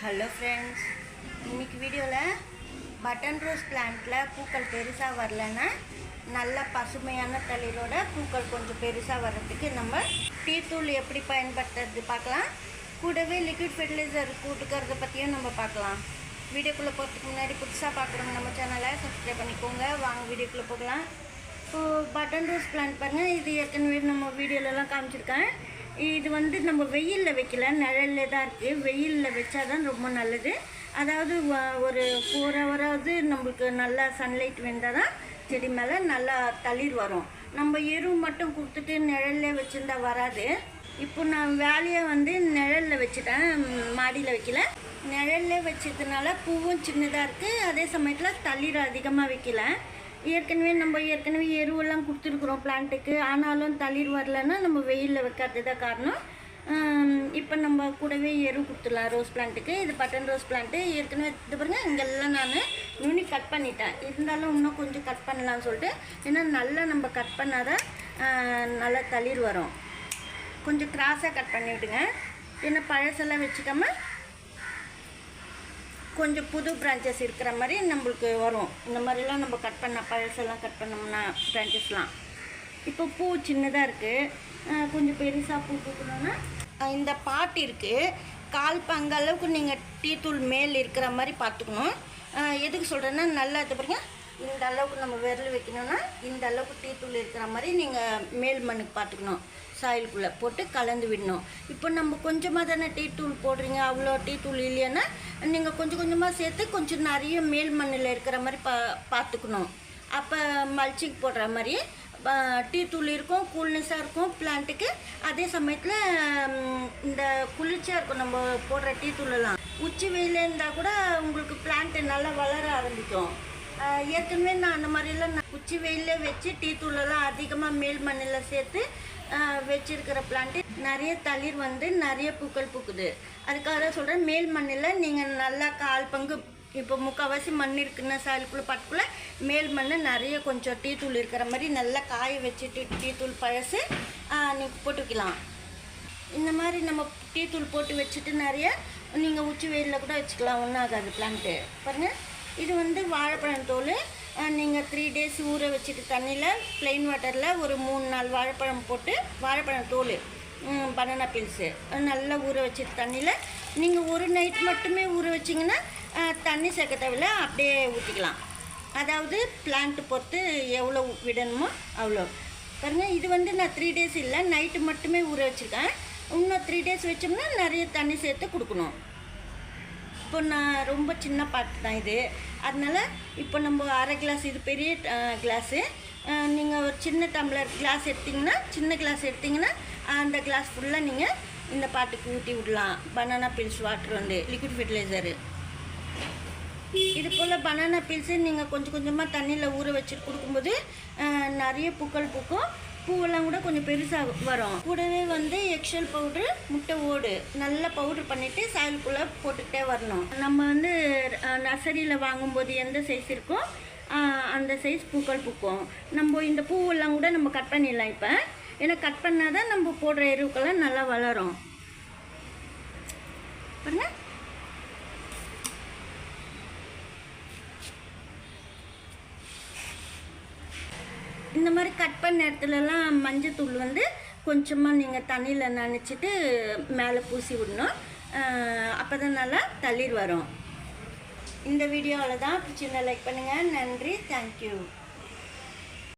Hello friends இன்னைக்கு வீடியோவில் button rose பிளான்ட்டில் பூக்கள் பெருசாக வரலன்னா நல்ல பசுமையான தளிரோட பூக்கள் கொஞ்சம் பெருசாக வர்றதுக்கு நம்ம டீ தூள் எப்படி பயன்படுத்துறது பார்க்கலாம். கூடவே லிக்விட் ஃபெர்டிலைசர் கூட்டுக்கிறத பற்றியும் நம்ம பார்க்கலாம். வீடியோக்குள்ளே போகிறதுக்கு முன்னாடி புதுசாக பார்க்குறவங்க நம்ம சேனலை சப்ஸ்கிரைப் பண்ணிக்கோங்க. வாங்க வீடியோக்குள்ளே போகலாம். ஸோ பட்டன் ரோஸ் பிளான்ட் பாருங்கள் இது ஏற்கனவே நம்ம வீடியோலலாம் காமிச்சிருக்கேன். இது வந்து நம்ம வெயிலில் வைக்கல நிழலில் தான் இருக்குது வெயிலில் வச்சா தான் ரொம்ப நல்லது. அதாவது ஒரு ஃபோர் ஹவராவது நம்மளுக்கு நல்லா சன்லைட் வந்தால் தான் செடி மேலே நல்லா தளிர் வரும். நம்ம எரு மட்டும் கொடுத்துட்டு நிழல்ல வச்சுருந்தா வராது. இப்போ நான் வேலையை வந்து நிழலில் வச்சுட்டேன். மாடியில் வைக்கல. நிழல்ல வச்சதுனால பூவும் சின்னதாக இருக்குது அதே சமயத்தில் தளிர் அதிகமாக வைக்கல. ஏற்கனவே நம்ம ஏற்கனவே எருவெல்லாம் கொடுத்துருக்குறோம் பிளான்ட்டுக்கு ஆனாலும் தளிர் வரலன்னா நம்ம வெயிலில் வைக்காதது தான் காரணம் இப்போ நம்ம கூடவே எரு கொடுத்துடலாம் ரோஸ் பிளான்ட்டுக்கு இது பட்டன் ரோஸ் பிளான்ட்டு ஏற்கனவே இது பாருங்கள் இங்கெல்லாம் நான் நுனி கட் பண்ணிட்டேன். இருந்தாலும் இன்னும் கொஞ்சம் கட் பண்ணலாம்னு சொல்லிட்டு. ஏன்னா நல்லா நம்ம கட் பண்ணால் தான் நல்லா தளிர் வரும். கொஞ்சம் கிராஸாக கட் பண்ணிவிடுங்க. ஏன்னா பழசெல்லாம் வச்சுக்காமல் கொஞ்சம் புது பிரான்ச்சஸ் இருக்கிற மாதிரி நம்மளுக்கு வரும். இந்த மாதிரிலாம் நம்ம கட் பண்ண பழசெல்லாம் கட் பண்ணோம்னா பிரான்ச்சஸ்லாம் இப்போ பூ சின்னதாக இருக்குது கொஞ்சம் பெருசாக பூ பூக்கணும்னா இந்த பாட்டு இருக்குது கால் பங்கு அளவுக்கு நீங்கள் டீ தூள் மேல் இருக்கிற மாதிரி பார்த்துக்கணும். எதுக்கு சொல்கிறேன்னா நல்லா இது பாருங்கள் இந்த அளவுக்கு நம்ம விரல் வைக்கணும்னா இந்த அளவுக்கு டீத்தூள் இருக்கிற மாதிரி நீங்கள் மேல் மண்ணுக்கு பார்த்துக்கணும். சாயிலுக்குள்ளே போட்டு கலந்து விடணும். இப்போ நம்ம கொஞ்சமாக தானே டீத்தூள் போடுறீங்க அவ்வளோ டீ தூள் இல்லைன்னா நீங்கள் கொஞ்சம் கொஞ்சமாக சேர்த்து கொஞ்சம் நிறைய மேல் மண்ணில் இருக்கிற மாதிரி பா பார்த்துக்கணும். அப்போ மல்ச்சிங் போடுற மாதிரி டீத்தூள் டீ தூள் இருக்கும் கூல்னஸாக இருக்கும் பிளான்ட்டுக்கு அதே சமயத்தில் இந்த குளிர்ச்சியாக இருக்கும் நம்ம போடுற டீ தூளெல்லாம் உச்சி வெயில் இருந்தால் கூட உங்களுக்கு பிளான்ட்டு நல்லா வளர ஆரம்பிக்கும். ஏற்கனவே நான் அந்த மாதிரிலாம் நான் உச்சி வெயிலில் வச்சு டீ தூளெல்லாம் அதிகமாக மேல் மண்ணில் சேர்த்து வச்சிருக்கிற பிளான்ட்டு நிறைய தளிர் வந்து நிறைய பூக்கள் பூக்குது. அதுக்காக தான் சொல்கிறேன் மேல் மண்ணில் நீங்கள் நல்லா கால் பங்கு இப்போ முக்கால்வாசி மண் இருக்குன்னா சாயலுக்குள்ளே பட்டுக்குள்ளே மேல் மண் நிறைய கொஞ்சம் டீ தூள் இருக்கிற மாதிரி நல்லா காய வச்சுட்டு டீ தூள் பழசு நீங்கள் போட்டு வைக்கலாம் இந்த மாதிரி நம்ம டீ தூள் போட்டு வச்சுட்டு நிறைய நீங்கள் உச்சி வெயிலில் கூட வச்சுக்கலாம் ஒன்றும் ஆகாது பிளான்ட்டு பாருங்கள் இது வந்து வாழைப்பழம் தோல். நீங்கள் த்ரீ டேஸ் ஊற வச்சுட்டு தண்ணியில் ப்ளெயின் வாட்டரில் ஒரு மூணு நாள் வாழைப்பழம் போட்டு வாழைப்பழம் தோல் பனானா பீல்ஸு நல்லா ஊற வச்சுட்டு தண்ணியில் நீங்கள் ஒரு நைட் மட்டுமே ஊற வச்சிங்கன்னா தண்ணி சேர்க்க தேவையில்ல அப்படியே ஊற்றிக்கலாம் அதாவது பிளான்ட் பொறுத்து எவ்வளோ விடணுமோ அவ்வளோ பாருங்கள் இது வந்து நான் த்ரீ டேஸ் இல்லை நைட்டு மட்டுமே ஊற வச்சுருக்கேன். இன்னும் த்ரீ டேஸ் வச்சோம்னா நிறைய தண்ணி சேர்த்து கொடுக்கணும். இப்போ நான் ரொம்ப சின்ன பாட்டு தான் இது. அதனால இப்போ நம்ம அரை கிளாஸ் இது பெரிய கிளாஸு நீங்கள் ஒரு சின்ன டம்ளர் கிளாஸ் எடுத்திங்கன்னா சின்ன கிளாஸ் எடுத்திங்கன்னா அந்த கிளாஸ் ஃபுல்லாக நீங்கள் இந்த பாட்டுக்கு ஊற்றி விடலாம். பனானா பில்ஸ் வாட்டர் வந்து லிக்விட் ஃபெர்டிலைசரு இது போல் பனானா பீல்ஸு நீங்கள் கொஞ்சம் கொஞ்சமாக தண்ணியில் ஊற வச்சுட்டு கொடுக்கும்போது நிறைய பூக்கள் பூக்கும். பூவெல்லாம் கூட கொஞ்சம் பெருசாக வரும். கூடவே வந்து எக்ஷல் பவுட்ரு முட்டை ஓடு. நல்லா பவுடர் பண்ணிவிட்டு சாயலுக்குள்ளே போட்டுக்கிட்டே வரணும். நம்ம வந்து நர்சரியில் வாங்கும்போது எந்த சைஸ் இருக்கோ அந்த சைஸ் பூக்கள் பூக்கும். நம்ம இந்த பூவெல்லாம் கூட நம்ம கட் பண்ணிடலாம் இப்போ. ஏன்னா கட் பண்ணால் தான் நம்ம போடுற எருவுக்கெல்லாம் நல்லா வளரும். பாருங்க. இந்த மாதிரி கட் பண்ண இடத்துலலாம் மஞ்சத்தூள் வந்து கொஞ்சமாக நீங்கள் தண்ணியில் நனைச்சிட்டு மேலே பூசி விடணும். அப்போ தான் நல்லா தளிர் வரும். இந்த வீடியோவில் தான் சின்ன லைக் பண்ணுங்கள் நன்றி. தேங்க்யூ